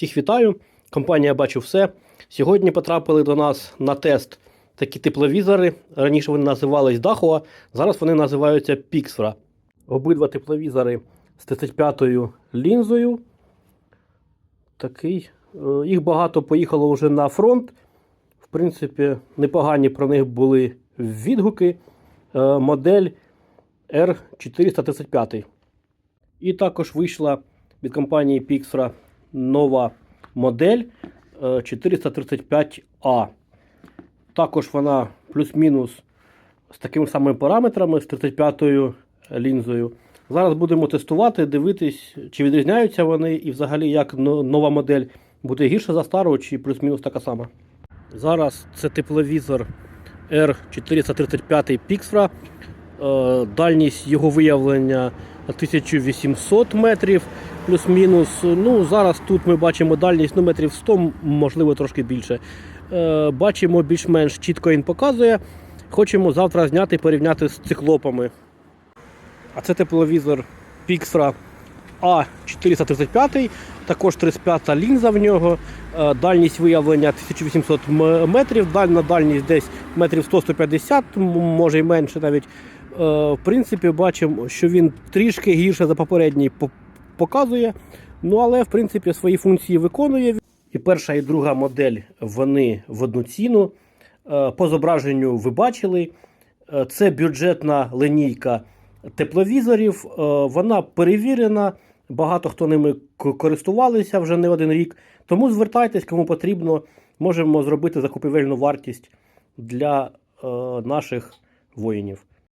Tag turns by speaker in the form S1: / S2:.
S1: Всіх вітаю. Компанія бачу все. Сьогодні потрапили до нас на тест такі тепловізори. Раніше вони називались Dahua, зараз вони називаються Pixfra. Обидва тепловізори з 35-ю лінзою. Такий. Е, Їх багато поїхало вже на фронт. В принципі, непогані про них були відгуки. Е, Модель R435. І також вийшла від компанії Pixfra нова модель е, 435A. Також вона плюс-мінус з такими самими параметрами, з 35-ю лінзою. Зараз будемо тестувати, дивитись, чи відрізняються вони, і взагалі як нова модель буде гірша за стару, чи плюс-мінус така сама. Зараз це тепловізор R435 Pixfra. Е, Дальність його виявлення 1800 метрів плюс-мінус. Ну, зараз тут ми бачимо дальність ну, метрів 100, можливо, трошки більше. Е, Бачимо більш-менш чітко він показує. Хочемо завтра зняти і порівняти з циклопами. А це тепловізор Pixra A435, також 35-та лінза в нього. Е, Дальність виявлення 1800 м- метрів, дальна дальність десь метрів 100-150, може і менше навіть. Е, В принципі, бачимо, що він трішки гірше за попередній показує. Ну, але в принципі свої функції виконує. І перша і друга модель вони в одну ціну. Е, По зображенню ви бачили. Е, Це бюджетна линійка тепловізорів. Вона перевірена. Багато хто ними користувалися вже не один рік. Тому звертайтесь, кому потрібно. Можемо зробити закупівельну вартість для наших воїнів.